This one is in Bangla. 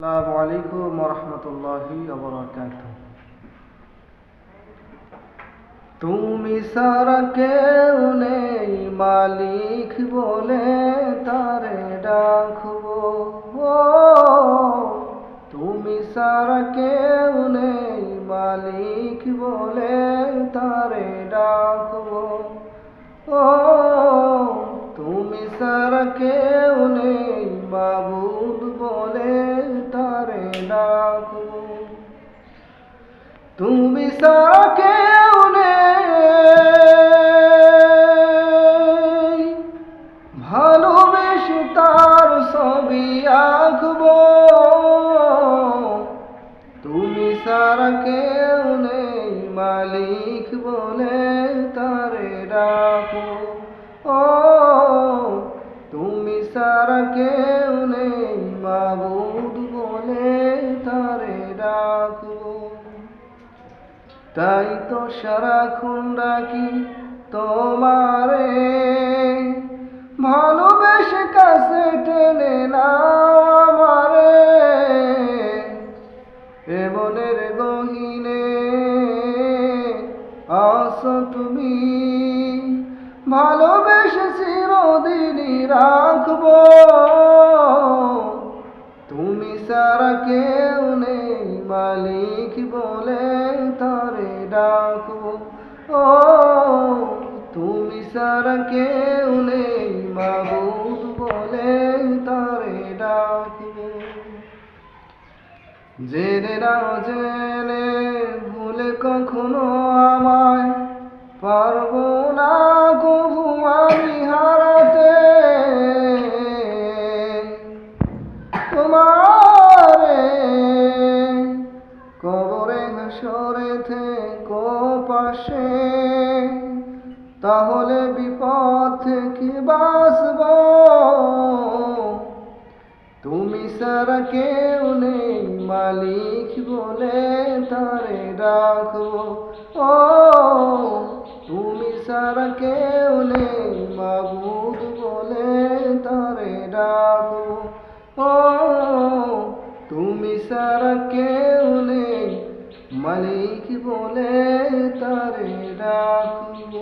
আসসালামু আলাইকুম রহমতুল্লাহি তুমি সারা কেউ নেই, মালিক বলে তারে ডাকবো। তুমি সারা কেউ নেই, মালিক বলে তারে ডাকবো। ও, তুমি সারা কেউ ডাকবো তুমি সারা কেউ ভালোবেসে তার ছবি আঁকবো। তুমি সারা কেউ নেই মালিক বলে তারে ডাকো। ও, তুমি সারা কেউ নেই মাবুদ বলে তারে ডাকো। তাই তো সারাক্ষণ ডাকি তোমারে। ভালোবেসে কাছে টেনে নাও আমারে। এমনের গহিনে আসো তুমি। ভালোবেসে চিরদিনই রাখব। সারা কেউ নেই। মালিক বলে তারে ডাকবো ও, তুমি সারা কেউ নেই। মাবুদ বলে তারে ডাকবো জেনে নাও, জেনে ভুলে কখনো আমায় পারব না কবু আমি হারাতে। তোমারে থেকো পাশে তাহলে বিপদ থেকে বাঁচব? তুমি সারা কেউ নেই, মালিক বলে তারে ডাকবো। ও, তুমি সারা কেউ নেই, মাবুদ বলে তারে ডাকবো। ও, তুমি সারা কেউ নেই মালিক বলে তারে রাখব